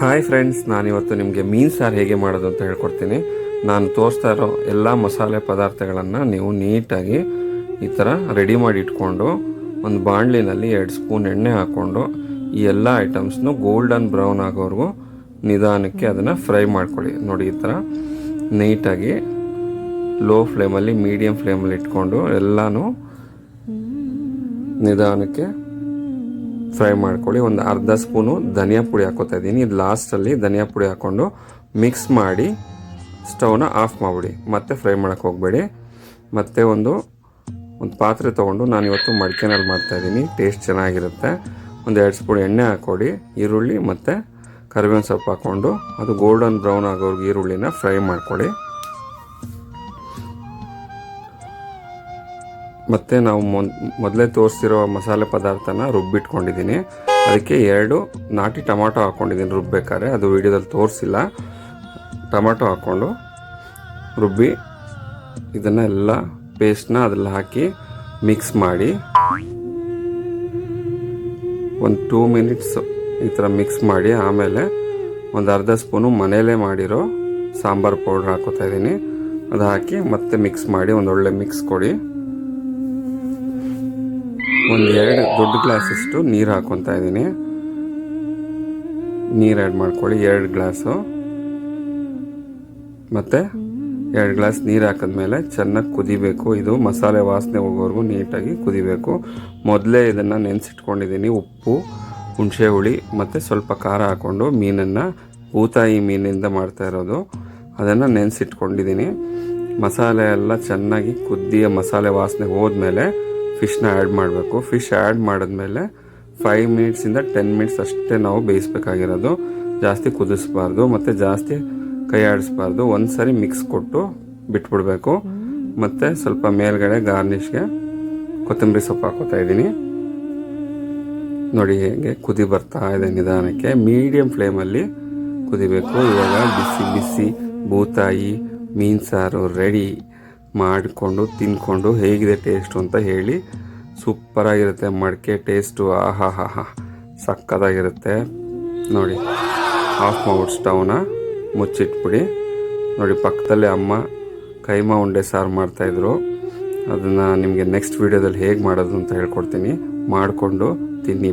Hi friends ನಾನು ಇವತ್ತು ನಿಮಗೆ ಮೀನು ಸಾರು ಹೇಗೆ ಮಾಡೋದು ಅಂತ ಹೇಳ್ಕೊಡ್ತೀನಿ. ನಾನು ತೋರಿಸ್ತಾ ಇರೋ ಎಲ್ಲ ಮಸಾಲೆ ಪದಾರ್ಥಗಳನ್ನು ನೀವು ನೀಟಾಗಿ ಈ ಥರ ರೆಡಿ ಮಾಡಿ ಇಟ್ಕೊಂಡು ಒಂದು ಬಾಣಲಿನಲ್ಲಿ ಎರಡು ಸ್ಪೂನ್ ಎಣ್ಣೆ ಹಾಕ್ಕೊಂಡು ಈ ಎಲ್ಲ ಐಟಮ್ಸ್ನು ಗೋಲ್ಡನ್ ಬ್ರೌನ್ ಆಗೋವರೆಗೂ ನಿಧಾನಕ್ಕೆ ಅದನ್ನು ಫ್ರೈ ಮಾಡ್ಕೊಳ್ಳಿ. ನೋಡಿ ಈ ಥರ ನೀಟಾಗಿ ಲೋ ಫ್ಲೇಮಲ್ಲಿ ಮೀಡಿಯಮ್ ಫ್ಲೇಮಲ್ಲಿ ಇಟ್ಕೊಂಡು ಎಲ್ಲನೂ ನಿಧಾನಕ್ಕೆ ಫ್ರೈ ಮಾಡ್ಕೊಳ್ಳಿ. ಒಂದು ಅರ್ಧ ಸ್ಪೂನು ಧನಿಯಾ ಪುಡಿ ಹಾಕೋತಾ ಇದ್ದೀನಿ. ಇದು ಲಾಸ್ಟಲ್ಲಿ ಧನಿಯಾ ಪುಡಿ ಹಾಕ್ಕೊಂಡು ಮಿಕ್ಸ್ ಮಾಡಿ ಸ್ಟವ್ನ ಆಫ್ ಮಾಡಿಬಿಡಿ. ಮತ್ತೆ ಫ್ರೈ ಮಾಡೋಕ್ಕೆ ಹೋಗಬೇಡಿ. ಮತ್ತೆ ಒಂದು ಒಂದು ಪಾತ್ರೆ ತೊಗೊಂಡು ನಾನು ಇವತ್ತು ಮಡಿಕೆನಲ್ಲಿ ಮಾಡ್ತಾಯಿದ್ದೀನಿ ಟೇಸ್ಟ್ ಚೆನ್ನಾಗಿರುತ್ತೆ. ಒಂದು ಎರಡು ಸ್ಪೂನ್ ಎಣ್ಣೆ ಹಾಕ್ಕೊಡಿ. ಈರುಳ್ಳಿ ಮತ್ತು ಕರಿಬೇವಿನ ಸೊಪ್ಪು ಹಾಕ್ಕೊಂಡು ಅದು ಗೋಲ್ಡನ್ ಬ್ರೌನ್ ಆಗೋರ್ಗೆ ಈರುಳ್ಳಿನ ಫ್ರೈ ಮಾಡ್ಕೊಳ್ಳಿ. ಮತ್ತು ನಾವು ಮೊದಲೇ ತೋರಿಸಿರೋ ಮಸಾಲೆ ಪದಾರ್ಥನ ರುಬ್ಬಿಟ್ಕೊಂಡಿದ್ದೀನಿ. ಅದಕ್ಕೆ ಎರಡು ನಾಟಿ ಟೊಮಾಟೊ ಹಾಕ್ಕೊಂಡಿದ್ದೀನಿ ರುಬ್ಬೇಕಾದ್ರೆ. ಅದು ವಿಡಿಯೋದಲ್ಲಿ ತೋರಿಸಿಲ್ಲ. ಟೊಮಾಟೊ ಹಾಕ್ಕೊಂಡು ರುಬ್ಬಿ ಇದನ್ನು ಎಲ್ಲ ಪೇಸ್ಟ್ನ ಅದರಲ್ಲಿ ಹಾಕಿ ಮಿಕ್ಸ್ ಮಾಡಿ. ಒಂದು ಟೂ ಮಿನಿಟ್ಸ್ ಈ ಥರ ಮಿಕ್ಸ್ ಮಾಡಿ. ಆಮೇಲೆ ಒಂದು ಅರ್ಧ ಸ್ಪೂನು ಮನೇಲೇ ಮಾಡಿರೋ ಸಾಂಬಾರು ಪೌಡ್ರ್ ಹಾಕೋತಾ ಇದ್ದೀನಿ. ಅದು ಹಾಕಿ ಮತ್ತೆ ಮಿಕ್ಸ್ ಮಾಡಿ. ಒಂದೊಳ್ಳೆ ಮಿಕ್ಸ್ ಕೊಡಿ. ಒಂದು ಎರಡು ದೊಡ್ಡ ಗ್ಲಾಸಷ್ಟು ನೀರು ಹಾಕೊತಾ ಇದ್ದೀನಿ. ನೀರು ಆ್ಯಡ್ ಮಾಡ್ಕೊಳ್ಳಿ, ಎರಡು ಗ್ಲಾಸು. ಮತ್ತು ಎರಡು ಗ್ಲಾಸ್ ನೀರು ಹಾಕಿದ್ಮೇಲೆ ಚೆನ್ನಾಗಿ ಕುದಿಬೇಕು. ಇದು ಮಸಾಲೆ ವಾಸನೆ ಹೋಗೋವರೆಗೂ ನೀಟಾಗಿ ಕುದಿಬೇಕು. ಮೊದಲೇ ಇದನ್ನು ನೆನೆಸಿಟ್ಕೊಂಡಿದ್ದೀನಿ, ಉಪ್ಪು ಹುಣಸೆ ಹುಳಿ ಮತ್ತು ಸ್ವಲ್ಪ ಖಾರ ಹಾಕ್ಕೊಂಡು ಮೀನನ್ನು ಊತಾಯಿ ಮೀನಿಂದ ಮಾಡ್ತಾ ಇರೋದು. ಅದನ್ನು ನೆನೆಸಿಟ್ಕೊಂಡಿದ್ದೀನಿ. ಮಸಾಲೆ ಎಲ್ಲ ಚೆನ್ನಾಗಿ ಕುದ್ದಿಯ ಮಸಾಲೆ ವಾಸನೆ ಹೋದ್ಮೇಲೆ ಫಿಶ್ನ ಆ್ಯಡ್ ಮಾಡಬೇಕು. ಫಿಶ್ ಆ್ಯಡ್ ಮಾಡಿದ್ಮೇಲೆ ಫೈವ್ ಮಿನಿಟ್ಸಿಂದ ಟೆನ್ ಮಿನಿಟ್ಸ್ ಅಷ್ಟೇ ನಾವು ಬೇಯಿಸ್ಬೇಕಾಗಿರೋದು. ಜಾಸ್ತಿ ಕುದಿಸ್ಬಾರ್ದು ಮತ್ತು ಜಾಸ್ತಿ ಕೈ ಆಡಿಸ್ಬಾರ್ದು. ಒಂದು ಸರಿ ಮಿಕ್ಸ್ ಕೊಟ್ಟು ಬಿಟ್ಬಿಡ್ಬೇಕು. ಮತ್ತು ಸ್ವಲ್ಪ ಮೇಲ್ಗಡೆ ಗಾರ್ನಿಷ್ಗೆ ಕೊತ್ತಂಬರಿ ಸೊಪ್ಪು ಹಾಕೋತಾ ಇದ್ದೀನಿ. ನೋಡಿ ಹೇಗೆ ಕುದಿ ಬರ್ತಾ ಇದೆ ನಿಧಾನಕ್ಕೆ. ಮೀಡಿಯಂ ಫ್ಲೇಮಲ್ಲಿ ಕುದಿಬೇಕು. ಇವಾಗ ಬಿಸಿ ಬಿಸಿ ಬೂತಾಯಿ ಮೀನು ಸಾರು ರೆಡಿ ಮಾಡಿಕೊಂಡು, ತಿನ್ಕೊಂಡು ಹೇಗಿದೆ ಟೇಸ್ಟು ಅಂತ ಹೇಳಿ ಸೂಪರಾಗಿರುತ್ತೆ ಮಡಿಕೆ ಟೇಸ್ಟು ಆಹಾ ಹಾ ಹಾ ಸಕ್ಕತ್ತಾಗಿರುತ್ತೆ. ನೋಡಿ ಆಫ್ ಮಾಡ್ಬಿಟ್ಟು ಸ್ಟವ್ನ ಮುಚ್ಚಿಟ್ಬಿಡಿ. ನೋಡಿ, ಪಕ್ಕದಲ್ಲೇ ಅಮ್ಮ ಕೈಮಾ ಉಂಡೆ ಸಾರು ಮಾಡ್ತಾಯಿದ್ರು. ಅದನ್ನು ನಿಮಗೆ ನೆಕ್ಸ್ಟ್ ವೀಡಿಯೋದಲ್ಲಿ ಹೇಗೆ ಮಾಡೋದು ಅಂತ ಹೇಳ್ಕೊಡ್ತೀನಿ. ಮಾಡಿಕೊಂಡು ತಿನ್ನಿ.